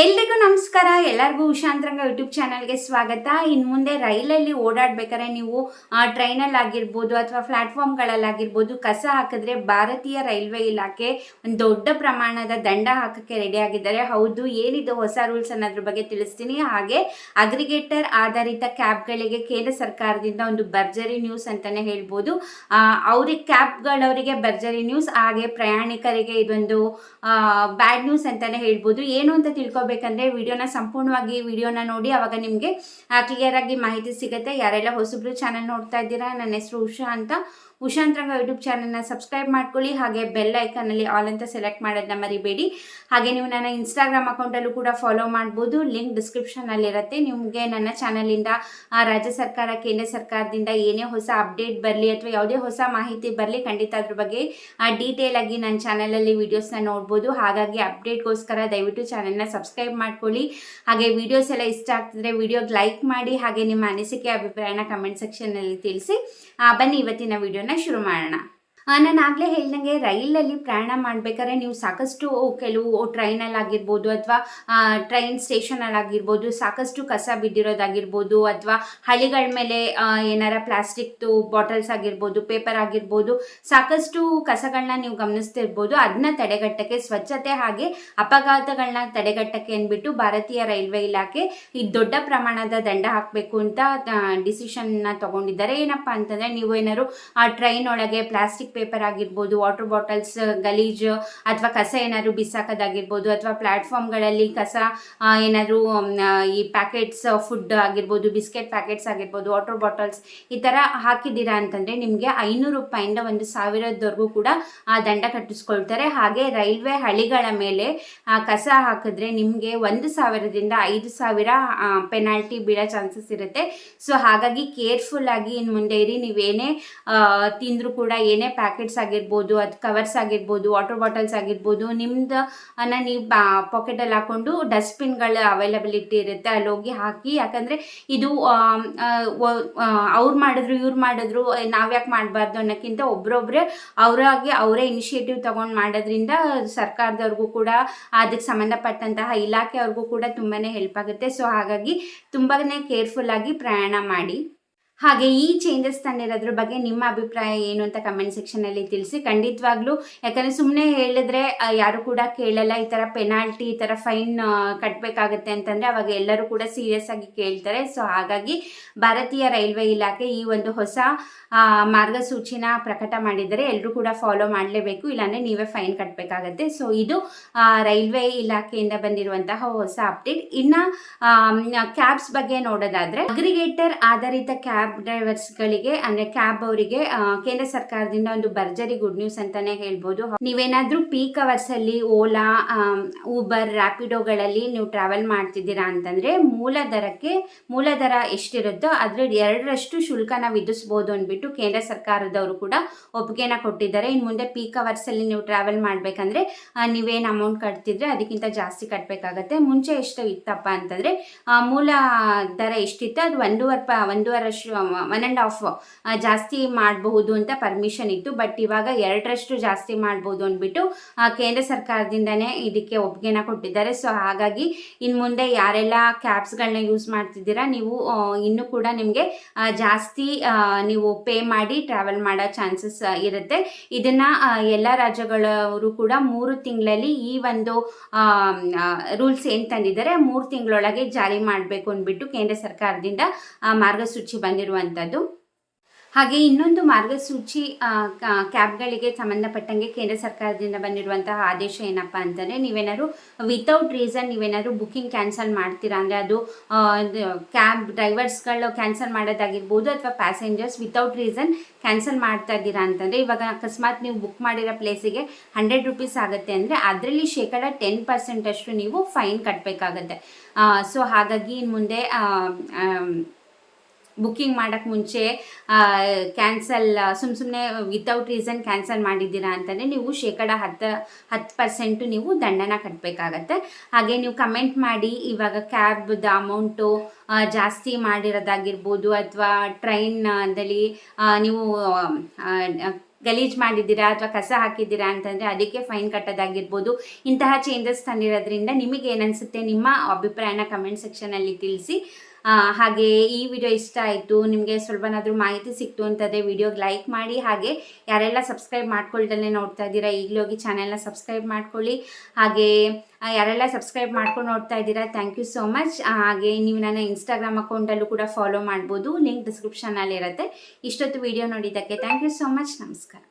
ಎಲ್ರಿಗೂ ನಮಸ್ಕಾರ. ಎಲ್ಲರಿಗೂ ಉಷಾಂತರಂಗ ಯೂಟ್ಯೂಬ್ ಚಾನಲ್ಗೆ ಸ್ವಾಗತ. ಇನ್ನು ಮುಂದೆ ರೈಲಲ್ಲಿ ಓಡಾಡಬೇಕಾದ್ರೆ ನೀವು ಟ್ರೈನಲ್ಲಿ ಆಗಿರ್ಬೋದು ಅಥವಾ ಪ್ಲ್ಯಾಟ್ಫಾರ್ಮ್ಗಳಲ್ಲಾಗಿರ್ಬೋದು ಕಸ ಹಾಕಿದ್ರೆ ಭಾರತೀಯ ರೈಲ್ವೆ ಇಲಾಖೆ ಒಂದು ದೊಡ್ಡ ಪ್ರಮಾಣದ ದಂಡ ಹಾಕೋಕ್ಕೆ ರೆಡಿ ಆಗಿದ್ದಾರೆ. ಹೌದು, ಏನಿದು ಹೊಸ ರೂಲ್ಸ್ ಅನ್ನೋದ್ರ ಬಗ್ಗೆ ತಿಳಿಸ್ತೀನಿ. ಹಾಗೆ ಅಗ್ರಿಗೇಟರ್ ಆಧಾರಿತ ಕ್ಯಾಬ್ಗಳಿಗೆ ಕೇಂದ್ರ ಸರ್ಕಾರದಿಂದ ಒಂದು ಭರ್ಜರಿ ನ್ಯೂಸ್ ಅಂತಲೇ ಹೇಳ್ಬೋದು. ಅವ್ರಿಗೆ ಕ್ಯಾಬ್ಗಳವರಿಗೆ ಭರ್ಜರಿ ನ್ಯೂಸ್, ಹಾಗೆ ಪ್ರಯಾಣಿಕರಿಗೆ ಇದೊಂದು ಬ್ಯಾಡ್ ನ್ಯೂಸ್ ಅಂತಲೇ ಹೇಳ್ಬೋದು. ಏನು ಅಂತ ತಿಳ್ಕೊಬೇಕಂದ್ರೆ ವಿಡಿಯೋನ ಸಂಪೂರ್ಣವಾಗಿ ವಿಡಿಯೋನ ನೋಡಿ ಅವಾಗ ನಿಮಗೆ ಕ್ಲಿಯರ್ ಆಗಿ ಮಾಹಿತಿ ಸಿಗುತ್ತೆ. ಯಾರೆಲ್ಲ ಹೊಸಬ್ರು ಚಾನಲ್ ನೋಡ್ತಾ ಇದ್ದೀರಾ, ನನ್ನ ಹೆಸರು ಉಷಾ ಅಂತ. ಉಷಾಂತರಂಗ ಯೂಟ್ಯೂಬ್ ಚಾನಲ್ನ ಸಬ್ಸ್ಕ್ರೈಬ್ ಮಾಡ್ಕೊಳ್ಳಿ, ಹಾಗೆ ಬೆಲ್ ಐಕನಲ್ಲಿ ಆಲ್ ಅಂತ ಸೆಲೆಕ್ಟ್ ಮಾಡೋದನ್ನ ಮರಿಬೇಡಿ. ಹಾಗೆ ನೀವು ನನ್ನ ಇನ್ಸ್ಟಾಗ್ರಾಮ್ ಅಕೌಂಟಲ್ಲೂ ಕೂಡ ಫಾಲೋ ಮಾಡ್ಬೋದು. ಲಿಂಕ್ ಡಿಸ್ಕ್ರಿಪ್ಷನಲ್ಲಿರುತ್ತೆ ನಿಮಗೆ ನನ್ನ ಚಾನಲಿಂದ ರಾಜ್ಯ ಸರ್ಕಾರ, ಕೇಂದ್ರ ಸರ್ಕಾರದಿಂದ ಏನೇ ಹೊಸ ಅಪ್ಡೇಟ್ ಬರಲಿ ಅಥವಾ ಯಾವುದೇ ಹೊಸ ಮಾಹಿತಿ ಬರಲಿ, ಖಂಡಿತ ಅದ್ರ ಬಗ್ಗೆ ಡೀಟೇಲ್ ಆಗಿ ನನ್ನ ಚಾನಲಲ್ಲಿ ವೀಡಿಯೋಸ್ನ ನೋಡ್ಬೋದು. ಹಾಗಾಗಿ ಅಪ್ಡೇಟ್ಗೋಸ್ಕರ ದಯವಿಟ್ಟು ಚಾನಲ್ನ ಸಬ್ಸ್ಕ್ರೈಬ್ ಮಾಡ್ಕೊಳ್ಳಿ. ಹಾಗೆ ವೀಡಿಯೋಸ್ ಎಲ್ಲ ಇಷ್ಟ ಆಗ್ತಿದ್ರೆ ವಿಡಿಯೋಗೆ ಲೈಕ್ ಮಾಡಿ, ಹಾಗೆ ನಿಮ್ಮ ಅನಿಸಿಕೆ, ಅಭಿಪ್ರಾಯನ ಕಮೆಂಟ್ ಸೆಕ್ಷನ್ನಲ್ಲಿ ತಿಳಿಸಿ. ಬನ್ನಿ ಇವತ್ತಿನ ವಿಡಿಯೋನ ಶುರು ಮಾಡೋಣ ನಾನು ಆಗಲೇ ಹೇಳ್ದಂಗೆ ರೈಲಲ್ಲಿ ಪ್ರಯಾಣ ಮಾಡಬೇಕಾದ್ರೆ ನೀವು ಸಾಕಷ್ಟು ಕೆಲವು ಟ್ರೈನಲ್ಲಿ ಆಗಿರ್ಬೋದು ಅಥವಾ ಟ್ರೈನ್ ಸ್ಟೇಷನಲ್ಲಾಗಿರ್ಬೋದು, ಸಾಕಷ್ಟು ಕಸ ಬಿದ್ದಿರೋದಾಗಿರ್ಬೋದು, ಅಥವಾ ಹಳಿಗಳ ಮೇಲೆ ಏನಾರ ಪ್ಲಾಸ್ಟಿಕ್ದು ಬಾಟಲ್ಸ್ ಆಗಿರ್ಬೋದು, ಪೇಪರ್ ಆಗಿರ್ಬೋದು, ಸಾಕಷ್ಟು ಕಸಗಳನ್ನ ನೀವು ಗಮನಿಸ್ತಿರ್ಬೋದು. ಅದನ್ನ ತಡೆಗಟ್ಟಕ್ಕೆ, ಸ್ವಚ್ಛತೆ ಹಾಗೆ ಅಪಘಾತಗಳನ್ನ ತಡೆಗಟ್ಟಕ್ಕೆ ಅಂದ್ಬಿಟ್ಟು ಭಾರತೀಯ ರೈಲ್ವೆ ಇಲಾಖೆ ಈ ದೊಡ್ಡ ಪ್ರಮಾಣದ ದಂಡ ಹಾಕಬೇಕು ಅಂತ ಡಿಸಿಷನ್ನ ತಗೊಂಡಿದ್ದಾರೆ. ಏನಪ್ಪ ಅಂತಂದರೆ, ನೀವು ಏನಾದ್ರು, ಆ, ಟ್ರೈನ್ ಒಳಗೆ ಪ್ಲಾಸ್ಟಿಕ್ ಪೇಪರ್ ಆಗಿರ್ಬೋದು ವಾಟರ್ ಬಾಟಲ್ಸ್ ಗಲೀಜು ಅಥವಾ ಕಸ ಏನಾದ್ರು ಬಿಸಾಕೋದಾಗಿರ್ಬೋದು ಅಥವಾ ಪ್ಲಾಟ್ಫಾರ್ಮ್ಗಳಲ್ಲಿ ಕಸ ಏನಾದ್ರು ಈ ಪ್ಯಾಕೆಟ್ಸ್ ಫುಡ್ ಆಗಿರ್ಬೋದು ಬಿಸ್ಕೆಟ್ ಪ್ಯಾಕೆಟ್ಸ್ ಆಗಿರ್ಬೋದು ವಾಟರ್ ಬಾಟಲ್ಸ್ ಈ ಥರ ಹಾಕಿದ್ದೀರಾ ಅಂತಂದರೆ ನಿಮಗೆ ಐನೂರು ರೂಪಾಯಿಂದ ಒಂದು ಸಾವಿರದವರೆಗೂ ಕೂಡ ಆ, ದಂಡ ಕಟ್ಟಿಸ್ಕೊಳ್ತಾರೆ. ಹಾಗೆ ರೈಲ್ವೆ ಹಳಿಗಳ ಮೇಲೆ ಕಸ ಹಾಕಿದ್ರೆ ನಿಮಗೆ ಒಂದು ಸಾವಿರದಿಂದ ಐದು ಸಾವಿರ ಪೆನಾಲ್ಟಿ ಬೀಳೋ ಚಾನ್ಸಸ್ ಇರುತ್ತೆ. ಸೊ ಹಾಗಾಗಿ ಕೇರ್ಫುಲ್ ಆಗಿ ಇನ್ನು ಮುಂದೆ ಇರಿ. ನೀವೇನೇ ತಿಂದರೂ ಕೂಡ ಏನೇ ಪ್ಯಾಕೆಟ್ಸ್ ಆಗಿರ್ಬೋದು, ಅದು ಕವರ್ಸ್ ಆಗಿರ್ಬೋದು ವಾಟರ್ ಬಾಟಲ್ಸ್ ಆಗಿರ್ಬೋದು, ನಿಮ್ದು ಅನ್ನ ನೀವು ಪಾಕೆಟಲ್ಲಿ ಹಾಕೊಂಡು ಡಸ್ಟ್ಬಿನ್ಗಳ ಅವೈಲಬಿಲಿಟಿ ಇರುತ್ತೆ ಅಲ್ಲಿ ಹೋಗಿ ಹಾಕಿ. ಯಾಕಂದರೆ ಇದು ಅವ್ರು ಮಾಡಿದ್ರು, ಇವ್ರು ಮಾಡಿದ್ರು ನಾವ್ಯಾಕೆ ಮಾಡಬಾರ್ದು ಅನ್ನೋಕ್ಕಿಂತ ಒಬ್ಬರೊಬ್ಬರೇ ಅವರಾಗಿ ಅವರೇ ಇನಿಷಿಯೇಟಿವ್ ತೊಗೊಂಡು ಮಾಡೋದ್ರಿಂದ ಸರ್ಕಾರದವ್ರಿಗೂ ಕೂಡ ಅದಕ್ಕೆ ಸಂಬಂಧಪಟ್ಟಂತಹ ಇಲಾಖೆಯವ್ರಿಗೂ ಕೂಡ ತುಂಬಾ ಹೆಲ್ಪ್ ಆಗುತ್ತೆ. ಸೊ ಹಾಗಾಗಿ ತುಂಬಾ ಕೇರ್ಫುಲ್ ಆಗಿ ಪ್ರಯಾಣ ಮಾಡಿ. ಹಾಗೆ ಈ ಚೇಂಜಸ್ ತಂದಿರೋದ್ರ ಬಗ್ಗೆ ನಿಮ್ಮ ಅಭಿಪ್ರಾಯ ಏನು ಅಂತ ಕಮೆಂಟ್ ಸೆಕ್ಷನಲ್ಲಿ ತಿಳಿಸಿ. ಖಂಡಿತವಾಗ್ಲೂ, ಯಾಕಂದ್ರೆ ಸುಮ್ಮನೆ ಹೇಳಿದ್ರೆ ಯಾರು ಕೂಡ ಕೇಳಲ್ಲ, ಈ ತರ ಪೆನಾಲ್ಟಿ ಈ ತರ ಫೈನ್ ಕಟ್ಟಬೇಕಾಗತ್ತೆ ಅಂತಂದ್ರೆ ಅವಾಗ ಎಲ್ಲರೂ ಕೂಡ ಸೀರಿಯಸ್ ಆಗಿ ಕೇಳ್ತಾರೆ. ಸೊ ಹಾಗಾಗಿ ಭಾರತೀಯ ರೈಲ್ವೆ ಇಲಾಖೆ ಈ ಒಂದು ಹೊಸ ಮಾರ್ಗಸೂಚಿನ ಪ್ರಕಟ ಮಾಡಿದರೆ ಎಲ್ಲರೂ ಕೂಡ ಫಾಲೋ ಮಾಡಲೇಬೇಕು, ಇಲ್ಲಾಂದ್ರೆ ನೀವೇ ಫೈನ್ ಕಟ್ಟಬೇಕಾಗತ್ತೆ ಸೊ ಇದು ರೈಲ್ವೆ ಇಲಾಖೆಯಿಂದ ಬಂದಿರುವಂತಹ ಹೊಸ ಅಪ್ಡೇಟ್ ಇನ್ನ ಕ್ಯಾಬ್ಸ್ ಬಗ್ಗೆ ನೋಡೋದಾದ್ರೆ ಅಗ್ರಿಗೇಟರ್ ಆಧಾರಿತ ಕ್ಯಾಬ್ ಡ್ರೈವರ್ಸ್ಗಳಿಗೆ ಅಂದ್ರೆ ಕ್ಯಾಬ್ ಅವರಿಗೆ ಕೇಂದ್ರ ಸರ್ಕಾರದಿಂದ ಒಂದು ಭರ್ಜರಿ ಗುಡ್ ನ್ಯೂಸ್ ಅಂತಾನೆ ಹೇಳ್ಬೋದು. ನೀವೇನಾದ್ರೂ ಪೀಕ್ ಅವರ್ಸ್ ಅಲ್ಲಿ ಓಲಾ ಊಬರ್ ರ್ಯಾಪಿಡೋಗಳಲ್ಲಿ ನೀವು ಟ್ರಾವೆಲ್ ಮಾಡ್ತಿದ್ದೀರಾ ಅಂತಂದ್ರೆ ಮೂಲ ದರಕ್ಕೆ, ಮೂಲ ದರ ಎಷ್ಟಿರುತ್ತೋ ಅದ್ರ ಎರಡರಷ್ಟು ಶುಲ್ಕನ ವಿಧಿಸ್ಬೋದು ಅಂದ್ಬಿಟ್ಟು ಕೇಂದ್ರ ಸರ್ಕಾರದವರು ಕೂಡ ಒಪ್ಪಿಗೆನ ಕೊಟ್ಟಿದ್ದಾರೆ. ಇನ್ನು ಮುಂದೆ ಪೀಕ್ ಅವರ್ಸ್ ಅಲ್ಲಿ ನೀವು ಟ್ರಾವೆಲ್ ಮಾಡ್ಬೇಕಂದ್ರೆ ನೀವೇನು ಅಮೌಂಟ್ ಕಟ್ತಿದ್ರೆ ಅದಕ್ಕಿಂತ ಜಾಸ್ತಿ ಕಟ್ಟಬೇಕಾಗತ್ತೆ ಮುಂಚೆ ಎಷ್ಟು ಇತ್ತಪ್ಪ ಅಂತಂದ್ರೆ ಮೂಲ ದರ ಎಷ್ಟಿತ್ತು ಅದು ಒಂದೂವರೆ ಪ, ಒಂದೂವರೆ ಒನ್ ಆ್ಯಂಡ್ ಹಾಫ್ ಜಾಸ್ತಿ ಮಾಡಬಹುದು ಅಂತ ಪರ್ಮಿಷನ್ ಇತ್ತು. ಬಟ್ ಇವಾಗ ಎರಡರಷ್ಟು ಜಾಸ್ತಿ ಮಾಡ್ಬೋದು ಅಂದ್ಬಿಟ್ಟು ಕೇಂದ್ರ ಸರ್ಕಾರದಿಂದನೇ ಇದಕ್ಕೆ ಒಪ್ಪಿಗೆನ ಕೊಟ್ಟಿದ್ದಾರೆ. ಸೊ ಹಾಗಾಗಿ ಇನ್ನು ಮುಂದೆ ಯಾರೆಲ್ಲ ಕ್ಯಾಬ್ಸ್ಗಳನ್ನ ಯೂಸ್ ಮಾಡ್ತಿದ್ದೀರಾ, ನೀವು ಇನ್ನೂ ಕೂಡ ನಿಮಗೆ ಜಾಸ್ತಿ ನೀವು ಪೇ ಮಾಡಿ ಟ್ರಾವೆಲ್ ಮಾಡೋ ಚಾನ್ಸಸ್ ಇರುತ್ತೆ. ಇದನ್ನು ಎಲ್ಲ ರಾಜ್ಯಗಳವರು ಕೂಡ ಮೂರು ತಿಂಗಳಲ್ಲಿ ಈ ಒಂದು ರೂಲ್ಸ್ ಏನು ತಂದಿದ್ದಾರೆ, ಮೂರು ತಿಂಗಳೊಳಗೆ ಜಾರಿ ಮಾಡಬೇಕು ಅಂದ್ಬಿಟ್ಟು ಕೇಂದ್ರ ಸರ್ಕಾರದಿಂದ ಮಾರ್ಗಸೂಚಿ ಮಾರ್ಗಸೂಚಿ ಬಂದಿರುವಂಥದ್ದು ಹಾಗೆ ಇನ್ನೊಂದು ಮಾರ್ಗಸೂಚಿ ಕ್ಯಾಬ್ಗಳಿಗೆ ಸಂಬಂಧಪಟ್ಟಂಗೆ ಕೇಂದ್ರ ಸರ್ಕಾರದಿಂದ ಬಂದಿರುವಂತಹ ಆದೇಶ ಏನಪ್ಪ ಅಂತಂದರೆ, ನೀವೇನಾದ್ರು ವಿತೌಟ್ ರೀಸನ್ ನೀವೇನಾದ್ರು ಬುಕ್ಕಿಂಗ್ ಕ್ಯಾನ್ಸಲ್ ಮಾಡ್ತೀರಾ? ಅಂದರೆ ಅದು ಕ್ಯಾಬ್ ಡ್ರೈವರ್ಸ್ಗಳು ಕ್ಯಾನ್ಸಲ್ ಮಾಡೋದಾಗಿರ್ಬೋದು ಅಥವಾ ಪ್ಯಾಸೆಂಜರ್ಸ್ ವಿತೌಟ್ ರೀಸನ್ ಕ್ಯಾನ್ಸಲ್ ಮಾಡ್ತಾ ಇದ್ದೀರಾ ಅಂತಂದರೆ, ಇವಾಗ ಅಕಸ್ಮಾತ್ ನೀವು ಬುಕ್ ಮಾಡಿರೋ ಪ್ಲೇಸಿಗೆ ಹಂಡ್ರೆಡ್ ರುಪೀಸ್ ಆಗುತ್ತೆ ಅಂದರೆ ಅದರಲ್ಲಿ ಶೇಕಡ ಟೆನ್ ಪರ್ಸೆಂಟಷ್ಟು ನೀವು ಫೈನ್ ಕಟ್ಟಬೇಕಾಗತ್ತೆ ಸೊ ಹಾಗಾಗಿ ಇನ್ನು ಮುಂದೆ ಬುಕ್ಕಿಂಗ್ ಮಾಡೋಕ್ಕೆ ಮುಂಚೆ ಕ್ಯಾನ್ಸಲ್ ಸುಮ್ಮ ಸುಮ್ಮನೆ ವಿತೌಟ್ ರೀಸನ್ ಕ್ಯಾನ್ಸಲ್ ಮಾಡಿದ್ದೀರಾ ಅಂತಂದರೆ ನೀವು ಶೇಕಡ ಹತ್ತು ಹತ್ತು ಪರ್ಸೆಂಟು ನೀವು ದಂಡನ ಕಟ್ಟಬೇಕಾಗತ್ತೆ ಹಾಗೆ ನೀವು ಕಮೆಂಟ್ ಮಾಡಿ, ಇವಾಗ ಕ್ಯಾಬ್ದ ಅಮೌಂಟು ಜಾಸ್ತಿ ಮಾಡಿರೋದಾಗಿರ್ಬೋದು ಅಥವಾ ಟ್ರೈನ್ದಲ್ಲಿ ನೀವು ಗಲೀಜು ಮಾಡಿದ್ದೀರಾ ಅಥವಾ ಕಸ ಹಾಕಿದ್ದೀರಾ ಅಂತಂದರೆ ಅದಕ್ಕೆ ಫೈನ್ ಕಟ್ಟೋದಾಗಿರ್ಬೋದು. ಇಂತಹ ಚೇಂಜಸ್ ತಂದಿರೋದ್ರಿಂದ ನಿಮಗೆ ಏನನ್ಸುತ್ತೆ ನಿಮ್ಮ ಅಭಿಪ್ರಾಯನ ಕಮೆಂಟ್ ಸೆಕ್ಷನಲ್ಲಿ ತಿಳಿಸಿ. ಹಾಗೆ ಈ ವಿಡಿಯೋ ಇಷ್ಟ ಆಯಿತು, ನಿಮಗೆ ಸ್ವಲ್ಪನಾದರೂ ಮಾಹಿತಿ ಸಿಕ್ತು ಅಂತಂದರೆ ವಿಡಿಯೋಗೆ ಲೈಕ್ ಮಾಡಿ, ಹಾಗೆ ಯಾರೆಲ್ಲ ಸಬ್ಸ್ಕ್ರೈಬ್ ಮಾಡ್ಕೊಳ್ದಲ್ಲೇ ನೋಡ್ತಾ ಇದ್ದೀರಾ, ಈಗಲೇ ಹೋಗಿ ಚಾನೆಲ್ನ ಸಬ್ಸ್ಕ್ರೈಬ್ ಮಾಡ್ಕೊಳ್ಳಿ. ಹಾಗೆ ಯಾರೆಲ್ಲ ಸಬ್ಸ್ಕ್ರೈಬ್ ಮಾಡ್ಕೊಂಡು ನೋಡ್ತಾ ಇದ್ದೀರಾ ಥ್ಯಾಂಕ್ ಯು ಸೋ ಮಚ್ ಹಾಗೆ ನೀವು ನನ್ನ ಇನ್ಸ್ಟಾಗ್ರಾಮ್ ಅಕೌಂಟಲ್ಲೂ ಕೂಡ ಫಾಲೋ ಮಾಡ್ಬೋದು ಲಿಂಕ್ ಡಿಸ್ಕ್ರಿಪ್ಷನಲ್ಲಿ ಇರುತ್ತೆ. ಇಷ್ಟೊತ್ತು ವಿಡಿಯೋ ನೋಡಿದ್ದಕ್ಕೆ ಥ್ಯಾಂಕ್ ಯು ಸೋ ಮಚ್ ನಮಸ್ಕಾರ.